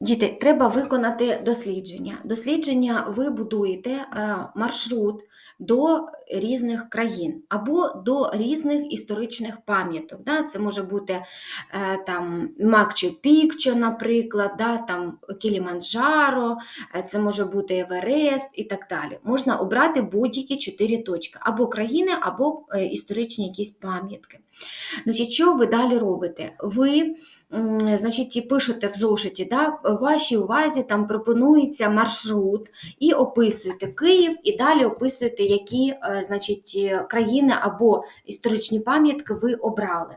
Діти, треба виконати дослідження. Дослідження ви будуєте е, маршрут до різних країн або до різних історичних пам'яток. Да? Це може бути е, там Макчу Пікчо, наприклад, да? там Кіліманджаро, е, це може бути Еверест і так далі. Можна обрати будь-які чотири точки, або країни, або історичні якісь пам'ятки. Значить, що ви далі робите? Ви значить, пишете в зошиті, да, вашій увазі там пропонується маршрут і описуєте Київ, і далі описуєте, які е, значить, е, країни або історичні пам'ятки ви обрали.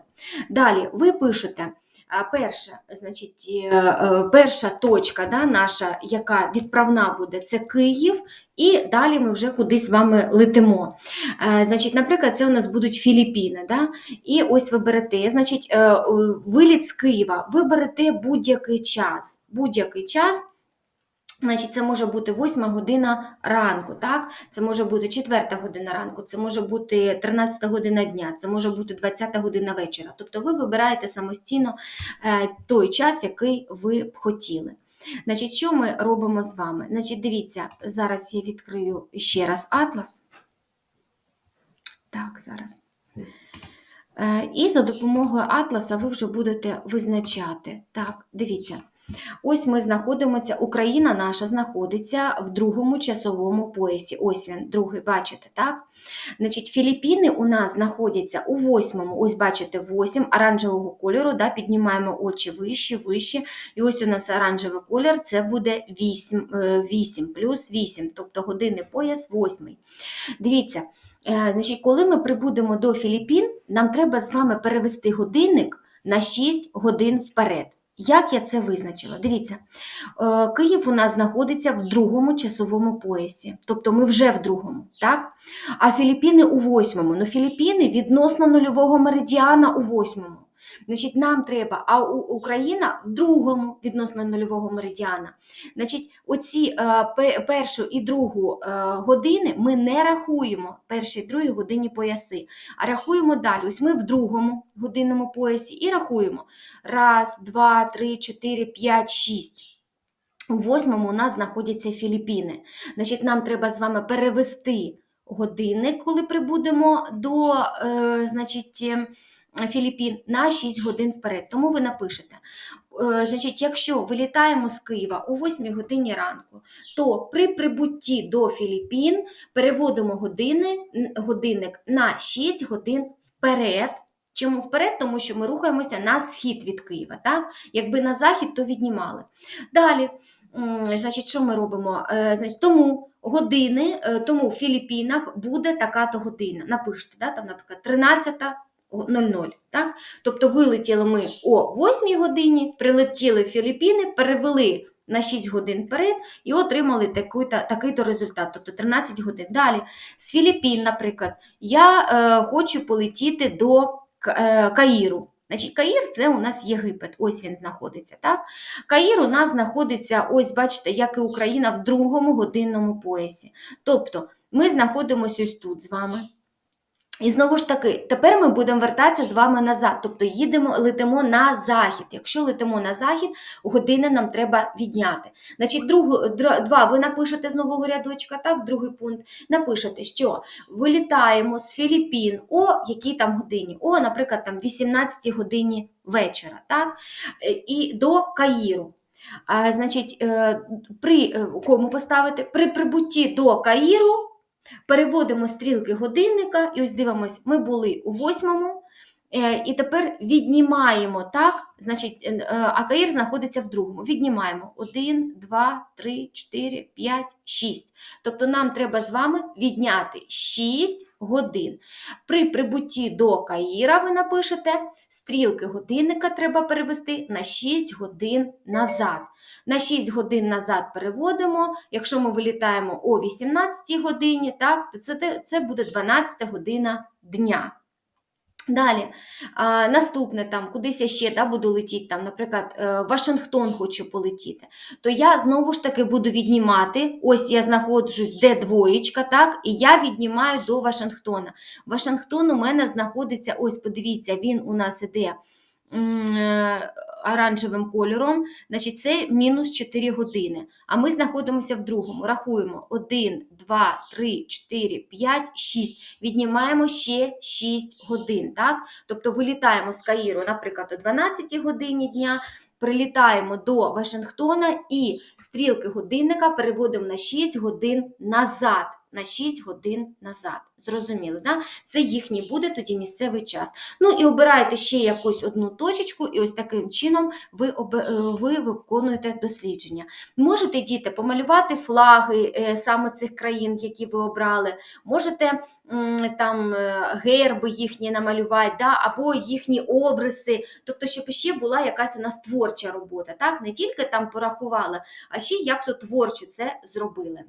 Далі ви пишете. Перша, значить, е, е, перша точка да, наша, яка відправна буде, це Київ, і далі ми вже кудись з вами летимо. Е, Значить, наприклад, це у нас будуть Філіппіни. Да? І ось ви берете, значить, виліт з Києва, ви берете будь-який час. Будь-який час. Значить, це може бути 8 година ранку, так? Це може бути 4 година ранку, це може бути 13 година дня, це може бути 20 година вечора. Тобто ви вибираєте самостійно е, той час, який ви б хотіли. Значить, що ми робимо з вами? Значить, дивіться, зараз я відкрию ще раз атлас. Так, зараз. Е, І за допомогою атласа ви вже будете визначати. Так, дивіться. Ось ми знаходимося, Україна наша знаходиться в другому часовому поясі. Ось він, другий, бачите, так? Значить, Філіппіни у нас знаходяться у восьмому, ось бачите, восім оранжевого кольору, да, піднімаємо очі вище, вище. І ось у нас оранжевий колір, це буде 8, 8 плюс 8, тобто годинний пояс восьмий. Дивіться, е, значить, коли ми прибудемо до Філіппін, нам треба з вами перевести годинник на 6 годин вперед. Як я це визначила? Дивіться, е, Київ у нас знаходиться в другому часовому поясі, тобто ми вже в другому, так? А Філіппіни у восьмому. Ну, Філіппіни відносно нульового меридіана у восьмому. Значить, нам треба, а Україна в другому відносно нульового меридіана. Значить, оці е, першу і другу е, години ми не рахуємо перші і другі годинні пояси, а рахуємо далі. Ось ми в другому годинному поясі і рахуємо. Раз, два, три, чотири, п'ять, шість. У восьмому у нас знаходяться Філіппіни. Значить, нам треба з вами перевести годинник, коли прибудемо до е, значить, Філіппін, на 6 годин вперед. Тому ви напишете. Е, значить, якщо вилітаємо з Києва о 8 годині ранку, то при прибутті до Філіппін переводимо години, годинник на 6 годин вперед. Чому вперед? Тому що ми рухаємося на схід від Києва. Так? Якби на захід, то віднімали. Далі, значить, що ми робимо? Е, Значить, тому години, е, тому в Філіппінах буде така-то година. Напишете, да? там, наприклад, 13.00. Так? Тобто вилетіли ми о 8 годині, прилетіли в Філіппіни, перевели на 6 годин вперед і отримали такий-то, такий-то результат, тобто 13 годин. Далі, з Філіппін, наприклад, я е, хочу полетіти до е, Каїру. Значить, Каїр це у нас Єгипет, ось він знаходиться. Так? Каїр у нас знаходиться, ось бачите, як і Україна, в другому годинному поясі. Тобто ми знаходимося ось тут з вами. І знову ж таки, тепер ми будемо вертатися з вами назад, тобто їдемо, летимо на захід. Якщо летимо на захід, години нам треба відняти. Значить, другу, два, ви напишете з нового рядочка, так, другий пункт, напишете, що вилітаємо з Філіппін о якій там годині, о, наприклад, там 18 годині вечора, так, і до Каїру. А, значить, е, при е, кому поставити? При прибутті до Каїру переводимо стрілки годинника, і ось дивимось, ми були у восьмому, е, і тепер віднімаємо, так? Значить, е, е, а Каїр знаходиться в другому. Віднімаємо 1, 2, 3, 4, 5, 6. Тобто нам треба з вами відняти 6 годин. При прибутті до Каїра ви напишете, стрілки годинника треба перевести на 6 годин назад. На 6 годин назад переводимо. Якщо ми вилітаємо о 18 годині, так, то це, це буде 12 година дня. Далі, а, наступне там, кудись я ще да, буду летіти, там, наприклад, е, Вашингтон хочу полетіти, то я знову ж таки буду віднімати. Ось я знаходжусь, де двоєчка, так, і я віднімаю до Вашингтона. Вашингтон у мене знаходиться, ось подивіться, він у нас іде оранжевим кольором, значить це мінус 4 години. А ми знаходимося в другому. Рахуємо 1, 2, 3, 4, 5, 6. Віднімаємо ще 6 годин. Так? Тобто вилітаємо з Каїру, наприклад, о 12 годині дня, прилітаємо до Вашингтона і стрілки годинника переводимо на 6 годин назад. На 6 годин назад. Зрозуміло, да? Це їхній буде тоді місцевий час. Ну і обирайте ще якусь одну точечку, і ось таким чином ви, е, ви виконуєте дослідження. Можете, діти, помалювати флаги е, саме цих країн, які ви обрали. Можете там е, герби їхні намалювати, да? або їхні обриси. Тобто, щоб ще була якась у нас творча робота. Так? Не тільки там порахували, а ще як то творчо це зробили.